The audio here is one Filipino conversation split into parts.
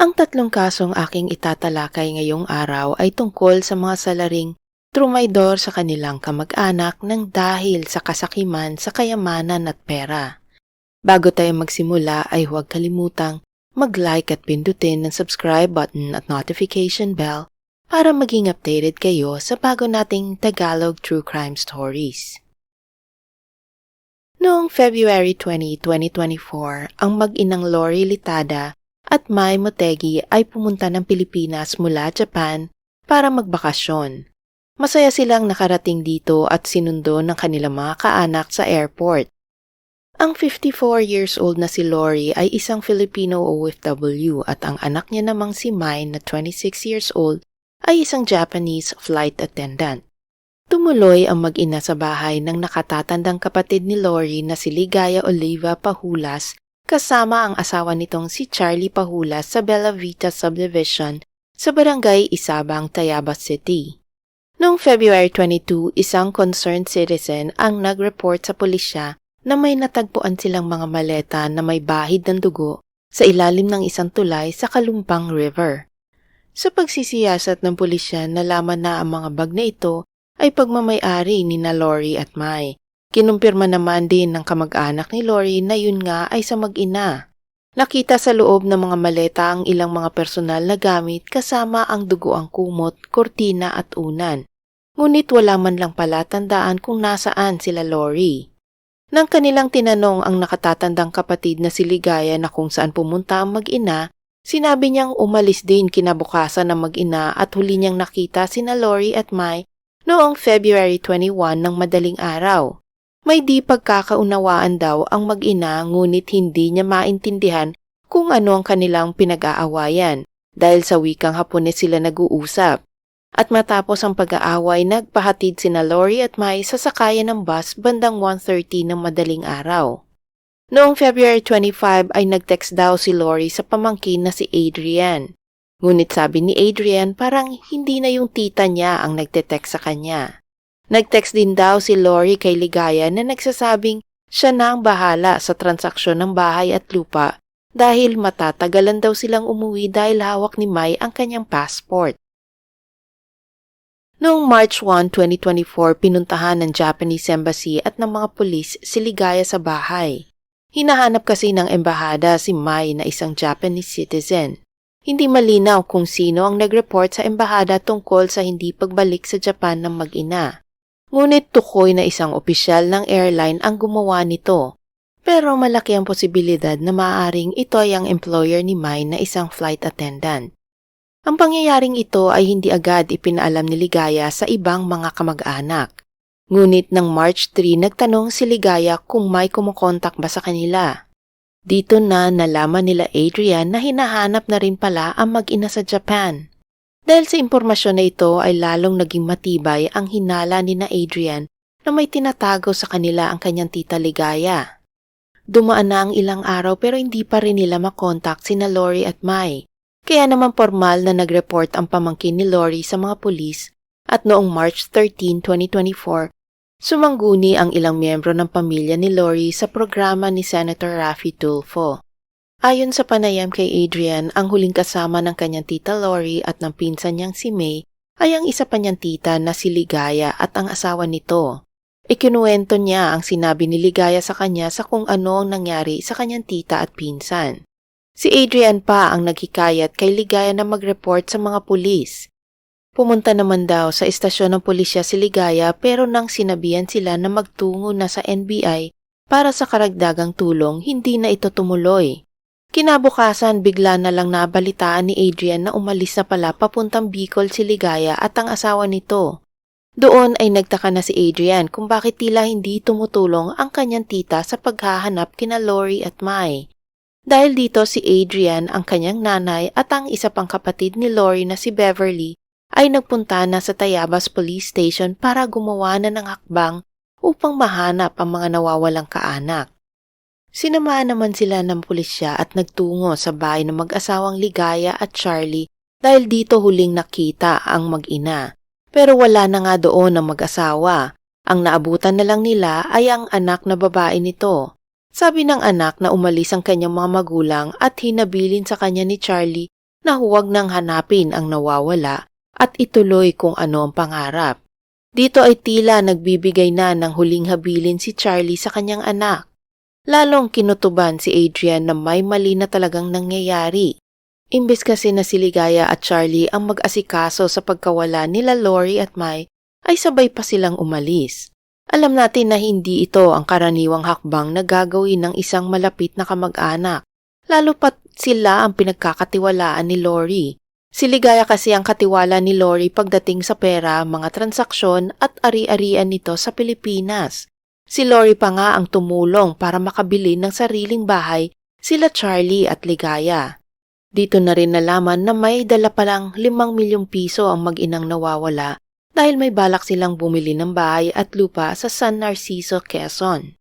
Ang tatlong kasong aking itatalakay ngayong araw ay tungkol sa mga salaring trumaydor sa kanilang kamag-anak ng dahil sa kasakiman sa kayamanan at pera. Bago tayo magsimula ay huwag kalimutang mag-like at pindutin ng subscribe button at notification bell para maging updated kayo sa bago nating Tagalog True Crime Stories. Noong February 20, 2024, ang mag-inang Lori Litada at Mai Motegi ay pumunta ng Pilipinas mula Japan para magbakasyon. Masaya silang nakarating dito at sinundo ng kanilang mga kaanak sa airport. Ang 54 years old na si Lori ay isang Filipino OFW at ang anak niya namang si Mai na 26 years old ay isang Japanese flight attendant. Tumuloy ang mag-ina sa bahay ng nakatatandang kapatid ni Lori na si Ligaya Oliva Pahulas kasama ang asawa nitong si Charlie Pahulas sa Bella Vita Subdivision sa barangay Isabang, Tayabas City. Noong February 22, isang concerned citizen ang nag-report sa pulisya na may natagpuan silang mga maleta na may bahid ng dugo sa ilalim ng isang tulay sa Kalumpang River. Sa pagsisiyasat ng pulisya, nalaman na ang mga bag na ito ay pagmamayari ni na Lori at Mai. Kinumpirma naman din ng kamag-anak ni Lori na yun nga ay sa mag-ina. Nakita sa loob ng mga maleta ang ilang mga personal na gamit kasama ang dugoang kumot, kortina at unan. Ngunit wala man lang pala tandaan kung nasaan sila Lori. Nang kanilang tinanong ang nakatatandang kapatid na si Ligaya na kung saan pumunta ang mag-ina, sinabi niyang umalis din kinabukasan ng mag-ina at huli niyang nakita sina Lori at Mai noong February 21 ng madaling araw. May di pagkakaunawaan daw ang mag-ina ngunit hindi niya maintindihan kung ano ang kanilang pinag-aawayan dahil sa wikang Hapones sila nag-uusap. At matapos ang pag-aaway, nagpahatid sina Lori at Mai sa sakayan ng bus bandang 1.30 ng madaling araw. Noong February 25 ay nag-text daw si Lori sa pamangkin na si Adrian. Ngunit sabi ni Adrian parang hindi na yung tita niya ang nagte-text sa kanya. Nag-text din daw si Lori kay Ligaya na nagsasabing siya na ang bahala sa transaksyon ng bahay at lupa dahil matatagalan daw silang umuwi dahil hawak ni Mai ang kanyang passport. Noong March 1, 2024, pinuntahan ng Japanese Embassy at ng mga pulis si Ligaya sa bahay. Hinahanap kasi ng embahada si Mai na isang Japanese citizen. Hindi malinaw kung sino ang nag-report sa embahada tungkol sa hindi pagbalik sa Japan ng mag-ina. Ngunit tukoy na isang opisyal ng airline ang gumawa nito. Pero malaki ang posibilidad na maaaring ito ay ang employer ni Mai na isang flight attendant. Ang pangyayaring ito ay hindi agad ipinaalam ni Ligaya sa ibang mga kamag-anak. Ngunit ng March 3 nagtanong si Ligaya kung may kumukontak ba sa kanila. Dito na nalaman nila Adrian na hinahanap na rin pala ang mag-ina sa Japan. Dahil sa impormasyon na ito ay lalong naging matibay ang hinala ni na Adrian na may tinatago sa kanila ang kanyang tita Ligaya. Dumaan na ang ilang araw pero hindi pa rin nila makontak sina Lori at Mai. Kaya naman formal na nag-report ang pamangkin ni Lori sa mga pulis at noong March 13, 2024, Sumangguni ang ilang miyembro ng pamilya ni Lori sa programa ni Senator Raffy Tulfo. Ayon sa panayam kay Adrian, ang huling kasama ng kanyang tita Lori at ng pinsan niyang si May ay ang isa pa niyang tita na si Ligaya at ang asawa nito. Ikinuwento niya ang sinabi ni Ligaya sa kanya sa kung ano ang nangyari sa kanyang tita at pinsan. Si Adrian pa ang naghikayat kay Ligaya na mag-report sa mga pulis. Pumunta naman daw sa istasyon ng pulisya si Ligaya pero nang sinabihan sila na magtungo na sa NBI para sa karagdagang tulong, hindi na ito tumuloy. Kinabukasan, bigla na lang nabalitaan ni Adrian na umalis na pala papuntang Bicol si Ligaya at ang asawa nito. Doon ay nagtaka na si Adrian kung bakit tila hindi tumutulong ang kanyang tita sa paghahanap kina Lori at Mai. Dahil dito si Adrian, ang kanyang nanay at ang isa pang kapatid ni Lori na si Beverly ay nagpunta na sa Tayabas Police Station para gumawa na ng hakbang upang mahanap ang mga nawawalang kaanak. Sinamahan naman sila ng pulisya at nagtungo sa bahay ng mag-asawang Ligaya at Charlie dahil dito huling nakita ang mag-ina. Pero wala na nga doon ang mag-asawa. Ang naabutan na lang nila ay ang anak na babae nito. Sabi ng anak na umalis ang kanyang mga magulang at hinabilin sa kanya ni Charlie na huwag nang hanapin ang nawawala at ituloy kung ano ang pangarap. Dito ay tila nagbibigay na ng huling habilin si Charlie sa kanyang anak. Lalong kinutuban si Adrian na may mali na talagang nangyayari. Imbes kasi na si Ligaya at Charlie ang mag-asikaso sa pagkawala nila Lori at Mai, ay sabay pa silang umalis. Alam natin na hindi ito ang karaniwang hakbang na gagawin ng isang malapit na kamag-anak, lalo pat sila ang pinagkakatiwalaan ni Lori. Si Ligaya kasi ang katiwala ni Lori pagdating sa pera, mga transaksyon at ari-arian nito sa Pilipinas. Si Lori pa nga ang tumulong para makabili ng sariling bahay sila Charlie at Ligaya. Dito na rin nalaman na may dala palang limang milyong piso ang mag-inang nawawala dahil may balak silang bumili ng bahay at lupa sa San Narciso, Quezon.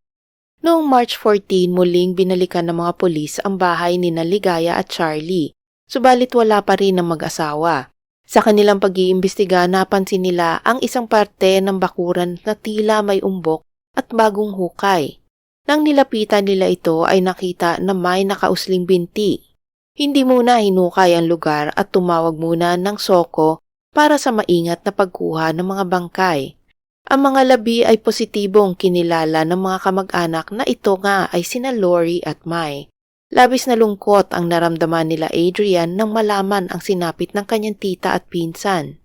Noong March 14, muling binalikan ng mga pulis ang bahay ni Ligaya at Charlie, subalit wala pa rin ang mag-asawa. Sa kanilang pag-iimbestiga, napansin nila ang isang parte ng bakuran na tila may umbok at bagong hukay. Nang nilapitan nila ito ay nakita na may nakausling binti. Hindi muna hinukay ang lugar at tumawag muna ng soko para sa maingat na pagkuha ng mga bangkay. Ang mga labi ay positibong kinilala ng mga kamag-anak na ito nga ay sina Lori at Mai. Labis na lungkot ang naramdaman nila Adrian nang malaman ang sinapit ng kanyang tita at pinsan.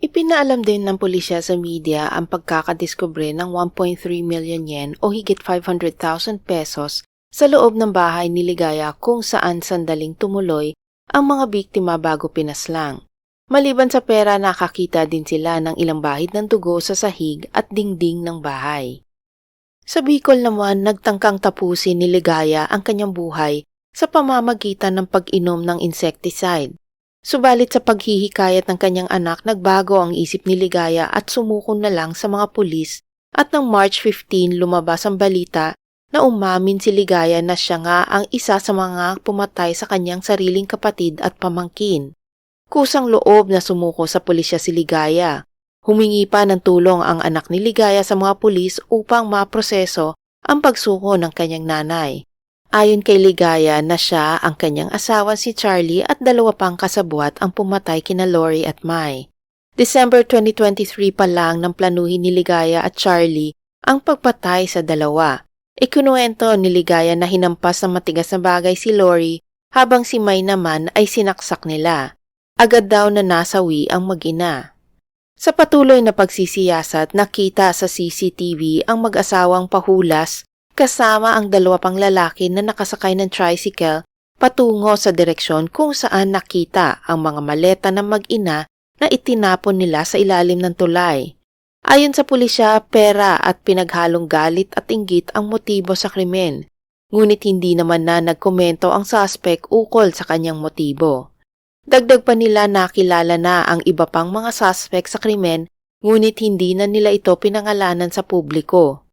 Ipinaalam din ng pulisya sa media ang pagkakadiskubre ng 1.3 million yen o higit 500,000 pesos sa loob ng bahay ni Ligaya kung saan sandaling tumuloy ang mga biktima bago pinaslang. Maliban sa pera, nakakita din sila ng ilang bahid ng dugo sa sahig at dingding ng bahay. Sa Bicol naman, nagtangkang tapusin ni Ligaya ang kanyang buhay sa pamamagitan ng pag-inom ng insecticide. Subalit sa paghihikayat ng kanyang anak, nagbago ang isip ni Ligaya at sumuko na lang sa mga pulis at ng March 15 lumabas ang balita na umamin si Ligaya na siya nga ang isa sa mga pumatay sa kanyang sariling kapatid at pamangkin. Kusang loob na sumuko sa pulisya si Ligaya. Humingi pa ng tulong ang anak ni Ligaya sa mga pulis upang maproseso ang pagsuko ng kanyang nanay. Ayon kay Ligaya na siya ang kanyang asawa si Charlie at dalawa pang kasabwat ang pumatay kina Lori at Mai. December 2023 pa lang nang planuhin ni Ligaya at Charlie ang pagpatay sa dalawa. Ikunuwento ni Ligaya na hinampas ng matigas na bagay si Lori habang si May naman ay sinaksak nila. Agad daw na nasawi ang mag-ina. Sa patuloy na pagsisiyasat, nakita sa CCTV ang mag-asawang pahulas kasama ang dalawa pang lalaki na nakasakay ng tricycle patungo sa direksyon kung saan nakita ang mga maleta ng mag-ina na itinapon nila sa ilalim ng tulay. Ayon sa pulisya, pera at pinaghalong galit at inggit ang motibo sa krimen. Ngunit hindi naman na nagkomento ang suspect ukol sa kanyang motibo. Dagdag pa nila nakilala na ang iba pang mga suspect sa krimen, ngunit hindi na nila ito pinangalanan sa publiko.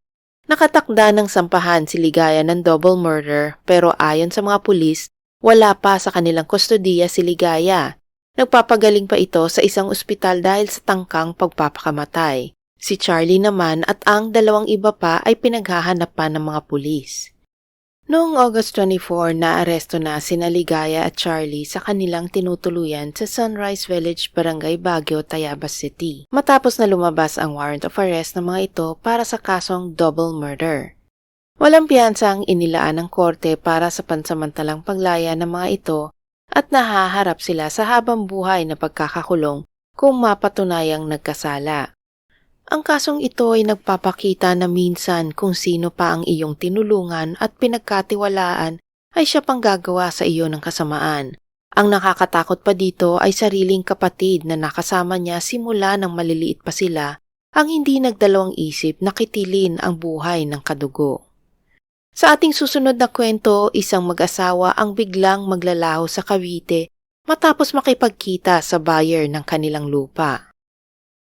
Nakatakda ng sampahan si Ligaya ng double murder pero ayon sa mga pulis, wala pa sa kanilang kustodiya si Ligaya. Nagpapagaling pa ito sa isang ospital dahil sa tangkang pagpapakamatay. Si Charlie naman at ang dalawang iba pa ay pinaghahanap pa ng mga pulis. Noong August 24, naaresto na sina Ligaya at Charlie sa kanilang tinutuluyan sa Sunrise Village, Barangay Baguio, Tayabas City, matapos na lumabas ang warrant of arrest ng mga ito para sa kasong double murder. Walang piyansa ang inilaan ng korte para sa pansamantalang paglaya ng mga ito at nahaharap sila sa habang buhay na pagkakakulong kung mapatunayang nagkasala. Ang kasong ito ay nagpapakita na minsan kung sino pa ang iyong tinulungan at pinagkatiwalaan ay siya pang gagawa sa iyo ng kasamaan. Ang nakakatakot pa dito ay sariling kapatid na nakasama niya simula nang maliliit pa sila ang hindi nagdalawang isip na kitilin ang buhay ng kadugo. Sa ating susunod na kwento, isang mag-asawa ang biglang maglalaho sa Cavite matapos makipagkita sa buyer ng kanilang lupa.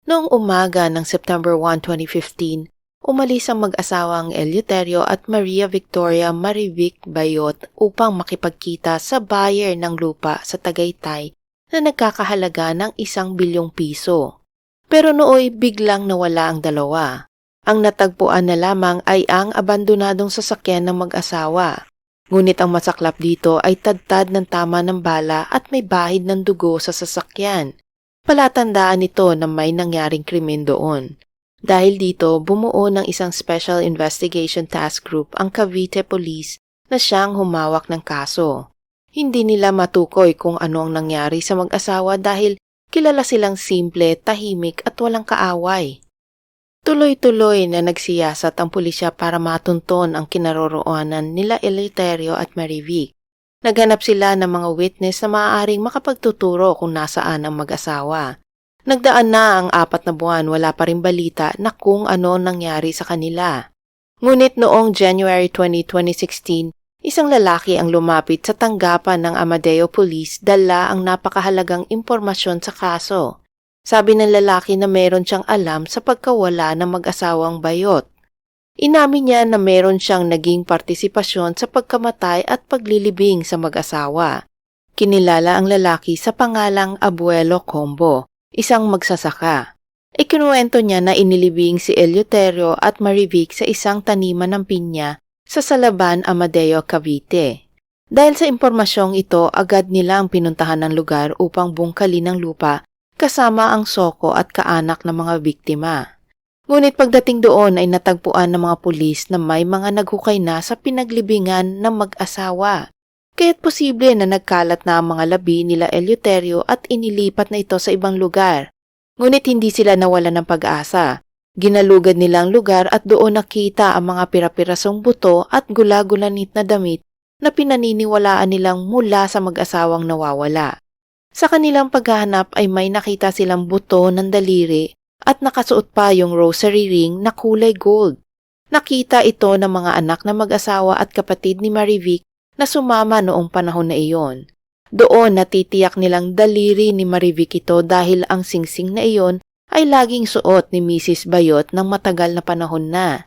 Noong umaga ng September 1, 2015, umalis ang mag-asawang Eleuterio at Maria Victoria Marivic Bayot upang makipagkita sa buyer ng lupa sa Tagaytay na nagkakahalaga ng isang bilyong piso. Pero nooy biglang nawala ang dalawa. Ang natagpuan na lamang ay ang abandonadong sasakyan ng mag-asawa. Ngunit ang masaklap dito ay tadtad ng tama ng bala at may bahid ng dugo sa sasakyan. Palatandaan nito na may nangyaring krimen doon. Dahil dito, bumuo ng isang Special Investigation Task Group ang Cavite Police na siyang humawak ng kaso. Hindi nila matukoy kung ano ang nangyari sa mag-asawa dahil kilala silang simple, tahimik at walang kaaway. Tuloy-tuloy na nagsiyasat ang pulisya para matunton ang kinaroroonan nila Eleuterio at Marivic. Naghanap sila ng mga witness na maaaring makapagtuturo kung nasaan ang mag-asawa. Nagdaan na ang apat na buwan wala pa rin balita na kung ano nangyari sa kanila. Ngunit noong January 20, 2016, isang lalaki ang lumapit sa tanggapan ng Amadeo Police dala ang napakahalagang impormasyon sa kaso. Sabi ng lalaki na meron siyang alam sa pagkawala ng mag-asawang bayot. Inamin niya na meron siyang naging partisipasyon sa pagkamatay at paglilibing sa mag-asawa. Kinilala ang lalaki sa pangalang Abuelo Combo, isang magsasaka. Ikinuwento niya na inilibing si Eleuterio at Marivic sa isang taniman ng pinya sa Salaban, Amadeo, Cavite. Dahil sa impormasyong ito, agad nilang pinuntahan ng lugar upang bungkalin ng lupa kasama ang soko at kaanak ng mga biktima. Ngunit pagdating doon ay natagpuan ng mga pulis na may mga naghukay na sa pinaglibingan ng mag-asawa. Kaya't posible na nagkalat na ang mga labi nila Eleuterio at inilipat na ito sa ibang lugar. Ngunit hindi sila nawala ng pag-asa. Ginalugad nila ang lugar at doon nakita ang mga pirapirasong buto at gulagulanit na damit na pinaniniwalaan nilang mula sa mag-asawang nawawala. Sa kanilang paghahanap ay may nakita silang buto ng daliri at nakasuot pa yung rosary ring na kulay gold. Nakita ito ng mga anak na mag-asawa at kapatid ni Marivic na sumama noong panahon na iyon. Doon natitiyak nilang daliri ni Marivic ito dahil ang singsing na iyon ay laging suot ni Mrs. Bayot ng matagal na panahon na.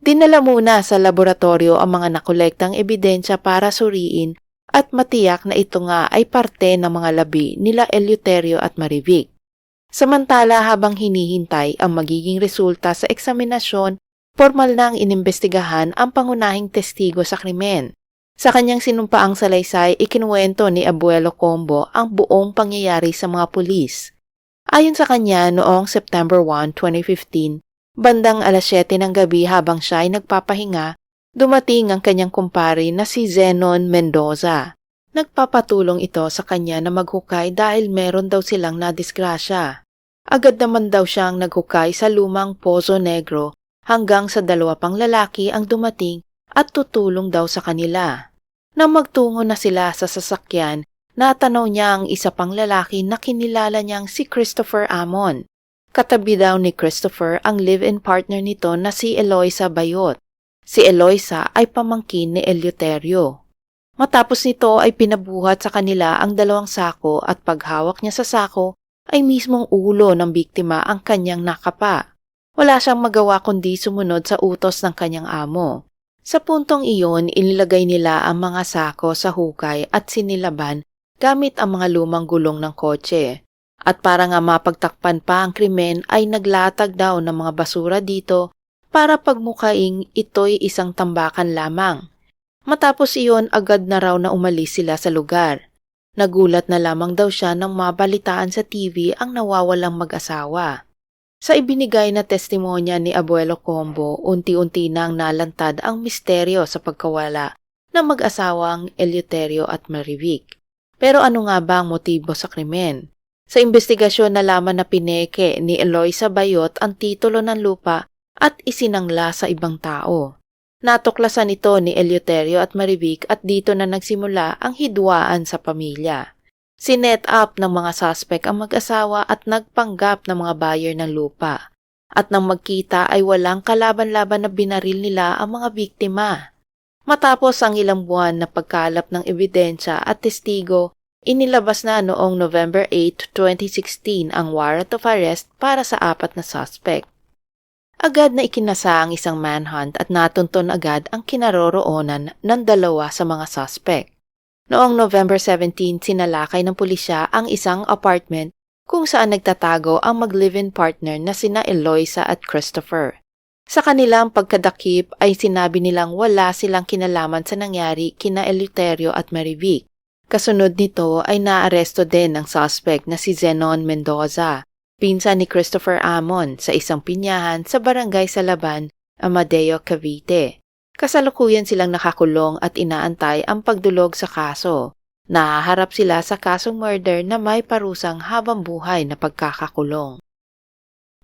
Dinala muna sa laboratorio ang mga nakolektang ebidensya para suriin at matiyak na ito nga ay parte ng mga labi nila Eleuterio at Marivic. Samantala habang hinihintay ang magiging resulta sa eksaminasyon, formal nang inimbestigahan ang pangunahing testigo sa krimen. Sa kanyang sinumpaang salaysay, ikinuwento ni Abuelo Combo ang buong pangyayari sa mga pulis. Ayon sa kanya, noong September 1, 2015, bandang alas 7 ng gabi habang siya ay nagpapahinga, dumating ang kanyang kumpare na si Zenon Mendoza. Nagpapatulong ito sa kanya na maghukay dahil meron daw silang nadisgrasya. Agad naman daw siyang naghukay sa lumang Pozo Negro hanggang sa dalawa pang lalaki ang dumating at tutulong daw sa kanila. Nang magtungo na sila sa sasakyan, natanaw niya ang isa pang lalaki na kinilala niyang si Christopher Amon. Katabi daw ni Christopher ang live-in partner nito na si Eloisa Bayot. Si Eloisa ay pamangkin ni Eleuterio. Matapos nito ay pinabuhat sa kanila ang dalawang sako at paghawak niya sa sako ay mismong ulo ng biktima ang kanyang nakapa. Wala siyang magawa kundi sumunod sa utos ng kanyang amo. Sa puntong iyon, inilagay nila ang mga sako sa hukay at sinilaban gamit ang mga lumang gulong ng kotse. At para nga mapagtakpan pa ang krimen ay naglatag daw ng mga basura dito para pagmukaing ito'y isang tambakan lamang. Matapos iyon, agad na raw na umalis sila sa lugar. Nagulat na lamang daw siya nang mabalitaan sa TV ang nawawalang mag-asawa. Sa ibinigay na testimonya ni Abuelo Combo, unti-unti nang nalantad ang misteryo sa pagkawala ng mag-asawang Eleuterio at Marivic. Pero ano nga ba ang motibo sa krimen? Sa investigasyon nalaman na pineke ni Eloisa Bayot ang titulo ng lupa at isinangla sa ibang tao. Natuklasan ito ni Eleuterio at Marivic at dito na nagsimula ang hidwaan sa pamilya. Sinet up ng mga suspect ang mag-asawa at nagpanggap ng mga buyer ng lupa. At nang magkita ay walang kalaban-laban na binaril nila ang mga biktima. Matapos ang ilang buwan na pagkalap ng ebidensya at testigo, inilabas na noong November 8, 2016 ang warrant of arrest para sa apat na suspect. Agad na ikinasa ang isang manhunt at natunton agad ang kinaroroonan ng dalawa sa mga suspect. Noong November 17, sinalakay ng pulisya ang isang apartment kung saan nagtatago ang mag-live-in partner na sina Eloisa at Christopher. Sa kanilang pagkadakip ay sinabi nilang wala silang kinalaman sa nangyari kina Eleuterio at Marivic. Kasunod nito ay naaresto din ang suspect na si Zenon Mendoza, pinsan ni Christopher Amon sa isang pinyahan sa barangay Salaban, Amadeo, Cavite. Kasalukuyan silang nakakulong at inaantay ang pagdulog sa kaso. Nahaharap sila sa kasong murder na may parusang habang buhay na pagkakakulong.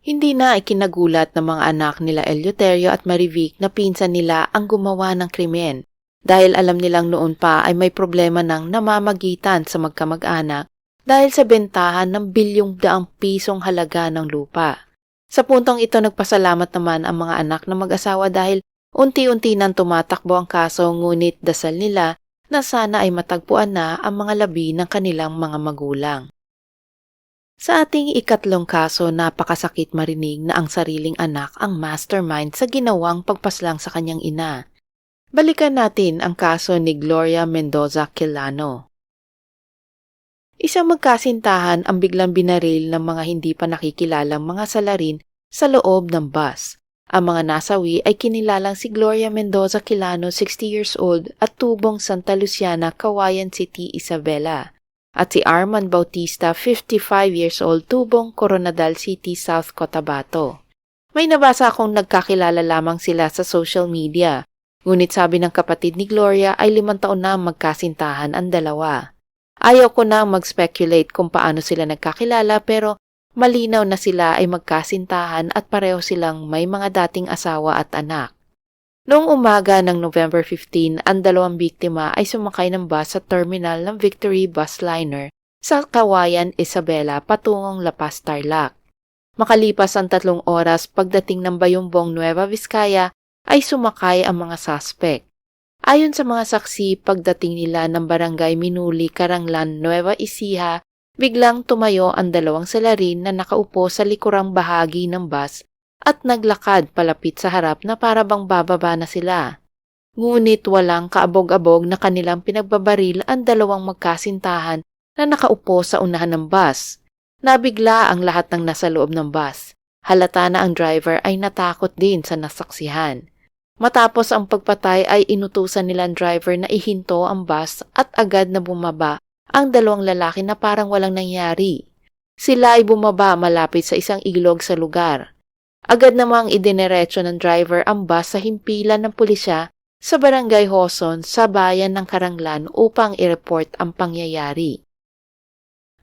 Hindi na ikinagulat ng mga anak nila Eleuterio at Marivic na pinsan nila ang gumawa ng krimen dahil alam nilang noon pa ay may problema ng namamagitan sa magkamag-anak dahil sa bentahan ng bilyong daang pisong halaga ng lupa. Sa puntong ito nagpasalamat naman ang mga anak ng mag-asawa dahil unti-unti nang tumatakbo ang kaso ngunit dasal nila na sana ay matagpuan na ang mga labi ng kanilang mga magulang. Sa ating ikatlong kaso, napakasakit marinig na ang sariling anak ang mastermind sa ginawang pagpaslang sa kanyang ina. Balikan natin ang kaso ni Gloria Mendoza Quilano. Isang magkasintahan ang biglang binaril ng mga hindi pa nakikilalang mga salarin sa loob ng bus. Ang mga nasawi ay kinilalang si Gloria Mendoza Quilano, 60 years old, at tubong Santa Luciana, Kawayan City, Isabela at si Armand Bautista, 55 years old, tubong Coronadal City, South Cotabato. May nabasa akong nagkakilala lamang sila sa social media, ngunit sabi ng kapatid ni Gloria ay limang taon na magkasintahan ang dalawa. Ayaw ko na mag-speculate kung paano sila nagkakilala pero malinaw na sila ay magkasintahan at pareho silang may mga dating asawa at anak. Noong umaga ng November 15, ang dalawang biktima ay sumakay ng bus sa terminal ng Victory Bus Liner sa Kawayan, Isabela patungong La Paz, Tarlac. Makalipas ang tatlong oras pagdating ng Bayumbong Nueva Vizcaya ay sumakay ang mga suspect. Ayon sa mga saksi, pagdating nila ng barangay Minuli, Karanglan, Nueva Ecija, biglang tumayo ang dalawang salarin na nakaupo sa likurang bahagi ng bus at naglakad palapit sa harap na para bang bababa na sila. Ngunit walang kaabog-abog na kanilang pinagbabaril ang dalawang magkasintahan na nakaupo sa unahan ng bus. Nabigla ang lahat ng nasa loob ng bus. Halata na ang driver ay natakot din sa nasaksihan. Matapos ang pagpatay ay inutusan nilang driver na ihinto ang bus at agad na bumaba ang dalawang lalaki na parang walang nangyari. Sila ay bumaba malapit sa isang ilog sa lugar. Agad namang idinerecho ng driver ang bus sa himpilan ng pulisya sa barangay Hoson sa bayan ng Karanglan upang i-report ang pangyayari.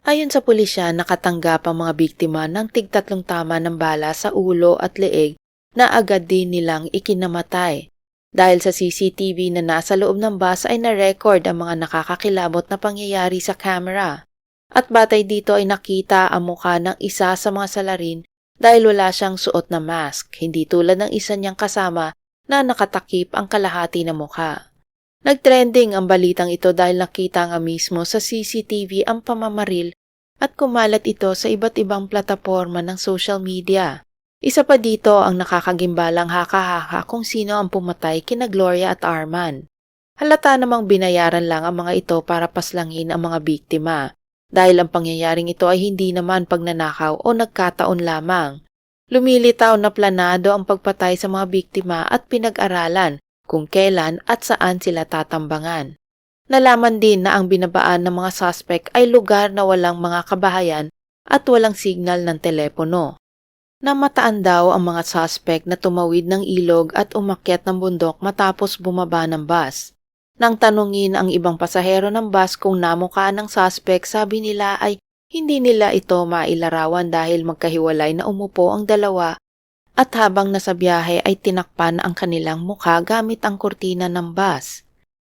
Ayon sa pulisya, nakatanggap ang mga biktima ng tigtatlong tama ng bala sa ulo at leeg na agad din nilang ikinamatay. Dahil sa CCTV na nasa loob ng bus ay na-record ang mga nakakakilabot na pangyayari sa camera. At batay dito ay nakita ang mukha ng isa sa mga salarin dahil wala siyang suot na mask, hindi tulad ng isa niyang kasama na nakatakip ang kalahati ng mukha. Nagtrending ang balitang ito dahil nakita nga mismo sa CCTV ang pamamaril at kumalat ito sa iba't ibang plataporma ng social media. Isa pa dito ang nakakagimbalang haka-haka kung sino ang pumatay kina Gloria at Arman. Halata namang binayaran lang ang mga ito para paslangin ang mga biktima dahil ang pangyayaring ito ay hindi naman pagnanakaw o nagkataon lamang. Lumilitaw na planado ang pagpatay sa mga biktima at pinag-aralan kung kailan at saan sila tatambangan. Nalaman din na ang binabaan ng mga suspect ay lugar na walang mga kabahayan at walang signal ng telepono. Namataan daw ang mga suspect na tumawid ng ilog at umakyat ng bundok matapos bumaba ng bus. Nang tanungin ang ibang pasahero ng bus kung namukha ng suspect, sabi nila ay hindi nila ito mailarawan dahil magkahiwalay na umupo ang dalawa at habang nasa biyahe ay tinakpan ang kanilang mukha gamit ang kurtina ng bus.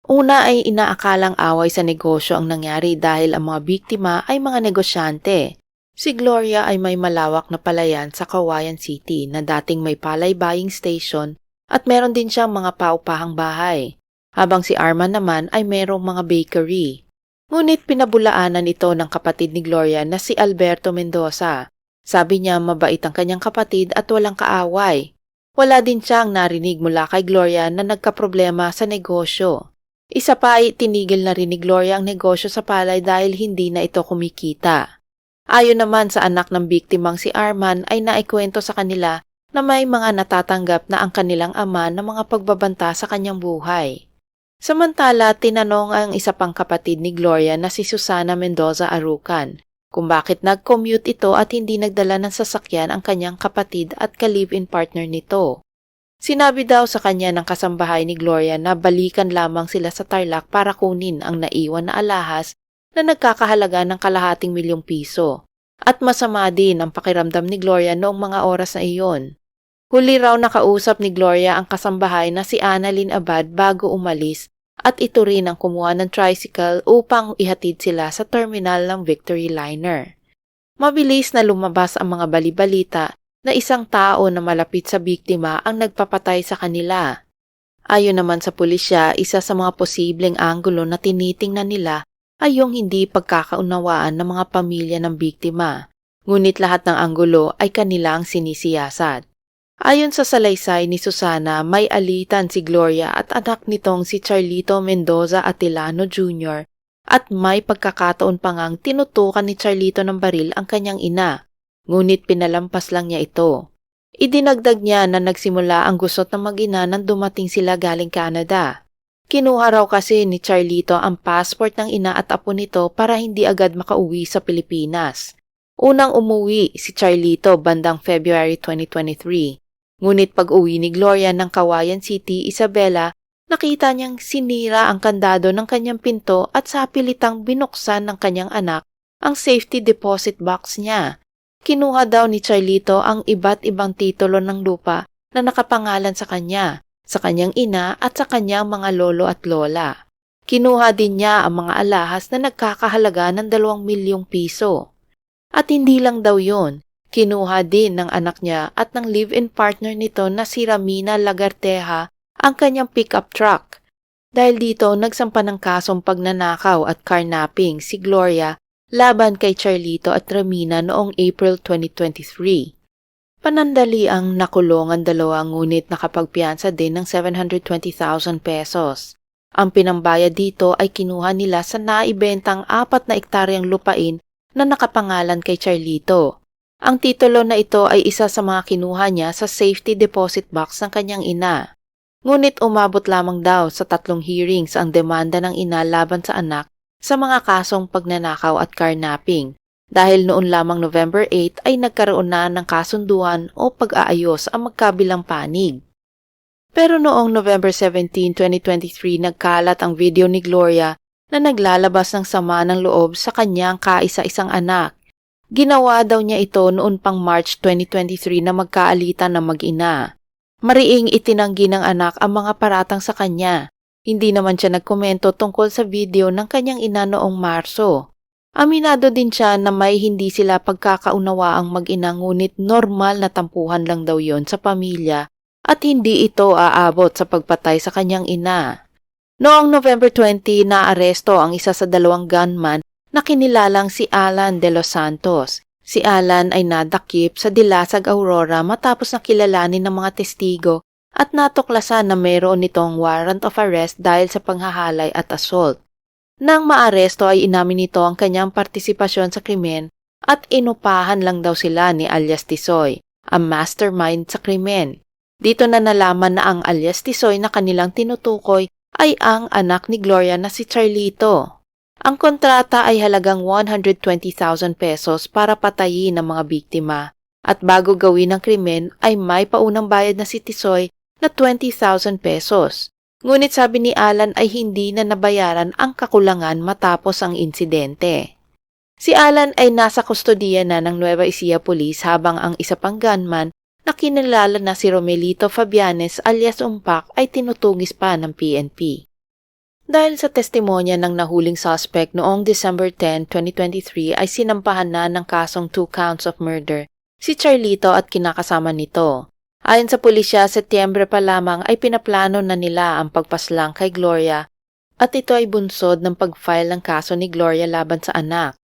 Una ay inaakalang away sa negosyo ang nangyari dahil ang mga biktima ay mga negosyante. Si Gloria ay may malawak na palayan sa Kawayan City na dating may palay buying station at meron din siyang mga paupahang bahay. Habang si Arman naman ay mayroong mga bakery. Ngunit pinabulaanan ito ng kapatid ni Gloria na si Alberto Mendoza sabi niya mabait ang kanyang kapatid at walang kaaway. Wala din siyang narinig mula kay Gloria na nagkaproblema sa negosyo. Isa pa ay tinigil na rin ni Gloria ang negosyo sa palay dahil hindi na ito kumikita. Ayon naman sa anak ng biktimang si Arman ay naikwento sa kanila na may mga natatanggap na ang kanilang ama ng mga pagbabanta sa kanyang buhay. Samantala, tinanong ang isa pang kapatid ni Gloria na si Susana Mendoza Arucan kung bakit nag-commute ito at hindi nagdala ng sasakyan ang kanyang kapatid at ka-live-in partner nito. Sinabi daw sa kanya ng kasambahay ni Gloria na balikan lamang sila sa Tarlac para kunin ang naiwan na alahas na nagkakahalaga ng kalahating milyong piso. At masama din ang pakiramdam ni Gloria noong mga oras na iyon. Huli raw nakausap ni Gloria ang kasambahay na si Annalyn Abad bago umalis at ito rin ang kumuha ng tricycle upang ihatid sila sa terminal ng Victory Liner. Mabilis na lumabas ang mga balibalita na isang tao na malapit sa biktima ang nagpapatay sa kanila. Ayon naman sa pulisya, isa sa mga posibleng anggulo na tinitingnan nila ay yung hindi pagkakaunawaan ng mga pamilya ng biktima. Ngunit lahat ng anggulo ay kanilang sinisiyasat. Ayon sa salaysay ni Susana, may alitan si Gloria at anak nitong si Charlito Mendoza Atilano Jr. at may pagkakataon pa ngang tinutukan ni Charlito ng baril ang kanyang ina ngunit pinalampas lang niya ito. Idinagdag niya na nagsimula ang gusot ng mag-ina nang dumating sila galing Canada. Kinuha raw kasi ni Charlito ang passport ng ina at apo nito para hindi agad makauwi sa Pilipinas. Unang umuwi si Charlito bandang February 2023. Ngunit pag-uwi ni Gloria ng Kawayan City, Isabela, nakita niyang sinira ang kandado ng kanyang pinto at sa pilitang binuksan ng kanyang anak ang safety deposit box niya. Kinuha daw ni Charlito ang iba't ibang titulo ng lupa na nakapangalan sa kanya, sa kanyang ina at sa kanyang mga lolo at lola. Kinuha din niya ang mga alahas na nagkakahalaga ng dalawang milyong piso. At hindi lang daw yon, kinuha din ng anak niya at ng live-in partner nito na si Ramina Lagarteja ang kanyang pickup truck. Dahil dito, nagsampa ng kasong pagnanakaw at carnapping si Gloria laban kay Charlito at Ramina noong April 2023. Panandali ang nakulong ang dalawa ngunit nakapagpiansa din ng 720,000 pesos. Ang pinambayad dito ay kinuha nila sa naibentang apat na ektaryang lupain na nakapangalan kay Charlito. Ang titulo na ito ay isa sa mga kinuha niya sa safety deposit box ng kanyang ina. Ngunit umabot lamang daw sa tatlong hearings ang demanda ng ina laban sa anak sa mga kasong pagnanakaw at carnapping dahil noon lamang November 8 ay nagkaroon na ng kasunduan o pag-aayos ang magkabilang panig. Pero noong November 17, 2023 nagkalat ang video ni Gloria na naglalabas ng sama ng loob sa kanyang kaisa-isang anak. Ginawa daw niya ito noon pang March 2023 na magkaalitan ng mag-ina. Mariing itinanggi ng anak ang mga paratang sa kanya hindi naman siya nagkomento tungkol sa video ng kanyang ina noong Marso. Aminado din siya na may hindi sila pagkakaunawa ang mag-ina ngunit normal na tampuhan lang daw yon sa pamilya at hindi ito aabot sa pagpatay sa kanyang ina. Noong November 20, naaresto ang isa sa dalawang gunman na kinilalang si Alan de los Santos. Si Alan ay nadakip sa Dilasag Aurora matapos na kilalanin ng mga testigo at natuklasan na mayroon nitong warrant of arrest dahil sa panghahalay at assault. Nang maaresto ay inamin nito ang kanyang partisipasyon sa krimen at inupahan lang daw sila ni alias Tisoy, ang mastermind sa krimen. Dito na nalaman na ang alias Tisoy na kanilang tinutukoy ay ang anak ni Gloria na si Charlito. Ang kontrata ay halagang 120,000 pesos para patayin ang mga biktima at bago gawin ang krimen ay may paunang bayad na si Tisoy na 20,000 pesos. Ngunit sabi ni Alan ay hindi na nabayaran ang kakulangan matapos ang insidente. Si Alan ay nasa kustodiya na ng Nueva Ecija Police habang ang isa pang gunman na kinilala na si Romelito Fabianes alias Umpak ay tinutugis pa ng PNP. Dahil sa testimonya ng nahuling suspect noong December 10, 2023 ay sinampahan na ng kasong two counts of murder si Charlito at kinakasama nito. Ayon sa pulisya, Setyembre pa lamang ay pinaplano na nila ang pagpaslang kay Gloria at ito ay bunsod ng pag-file ng kaso ni Gloria laban sa anak.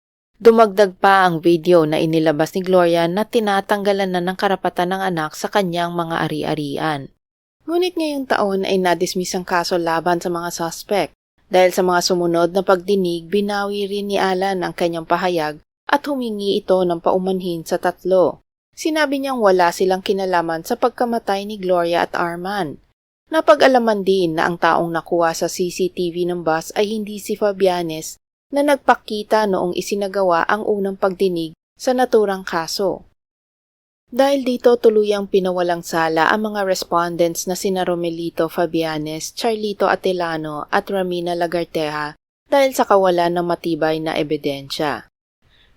Dumagdag pa ang video na inilabas ni Gloria na tinatanggalan na ng karapatan ng anak sa kanyang mga ari-arian. Ngunit ngayong taon ay nadismiss ang kaso laban sa mga suspect. Dahil sa mga sumunod na pagdinig, binawi rin ni Alan ang kanyang pahayag at humingi ito ng paumanhin sa tatlo. Sinabi niyang wala silang kinalaman sa pagkamatay ni Gloria at Arman. Napag-alaman din na ang taong nakuha sa CCTV ng bus ay hindi si Fabianes na nagpakita noong isinagawa ang unang pagdinig sa naturang kaso. Dahil dito tuluyang pinawalang sala ang mga respondents na sina Romelito Fabianes, Charlito Atelano at Ramina Lagarteja dahil sa kawalan ng matibay na ebidensya.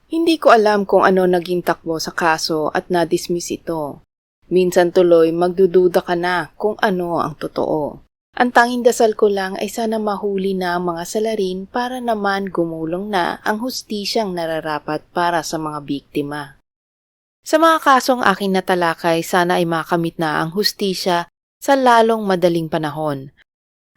Hindi ko alam kung ano naging takbo sa kaso at na-dismiss ito. Minsan tuloy magdududa ka na kung ano ang totoo. Ang tanging dasal ko lang ay sana mahuli na ang mga salarin para naman gumulong na ang hustisyang nararapat para sa mga biktima. Sa mga kasong aking natalakay, sana ay makamit na ang hustisya sa lalong madaling panahon.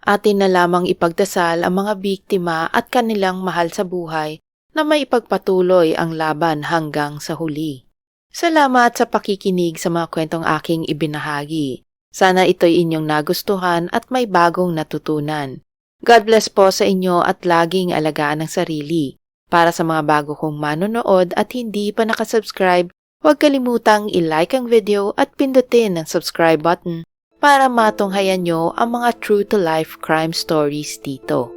Atin na lamang ipagdasal ang mga biktima at kanilang mahal sa buhay na may ipagpatuloy ang laban hanggang sa huli. Salamat sa pakikinig sa mga kwentong aking ibinahagi. Sana ito'y inyong nagustuhan at may bagong natutunan. God bless po sa inyo at laging alagaan ang sarili. Para sa mga bago kong manonood at hindi pa nakasubscribe, huwag kalimutang i-like ang video at pindutin ang subscribe button para matunghayan nyo ang mga true-to-life crime stories dito.